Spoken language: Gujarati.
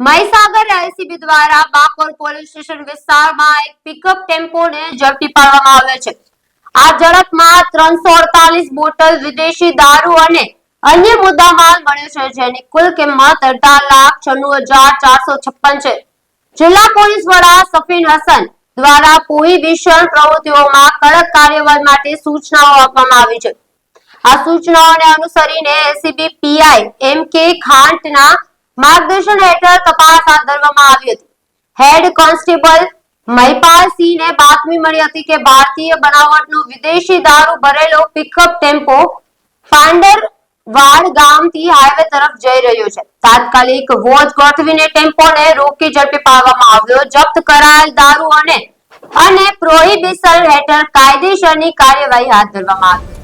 મહીસાગર એલસીબી દ્વારા બાકોર પોલીસ સ્ટેશન વિસ્તારમાં એક પિકઅપ ટેમ્પોને ઝડપી પાડવામાં આવ્યો છે. આ ઝડપમાં ત્રણસો અડતાલીસ બોટલ વિદેશી દારૂ અને અન્ય મુદ્દામાલ મળ્યો છે, જેની કુલ કિંમત અઢાર લાખ છન્નું હજાર ચારસો છપ્પન છે. જિલ્લા પોલીસ વડા સફીન હસન દ્વારા પ્રોહિબિશન પ્રવૃત્તિઓમાં કડક કાર્યવાહી માટે સૂચનાઓ આપવામાં આવી છે. આ સૂચનાઓને અનુસરીને એસીબી પીઆઈ એમ કે ખાંટના માર્ગદર્શન હેઠળ તપાસ હાથ ધરવામાં આવી હતી. હેડ કોન્સ્ટેબલ મહિપાલ સિંહને બાતમી મળી હતી કે ભારતીય બનાવટનો વિદેશી દારૂ ભરેલો પિકઅપ ટેમ્પો પાંડર વાડ ગામથી હાઈવે તરફ જઈ રહ્યો છે. તાત્કાલિક વોચ ગોઠવીને ટેમ્પોને રોકી ઝડપી પાડવામાં આવ્યો. જપ્ત કરાયેલ દારૂ અને અને પ્રોહિબિશન હેઠળ કાયદેસરની કાર્યવાહી હાથ ધરવામાં આવી.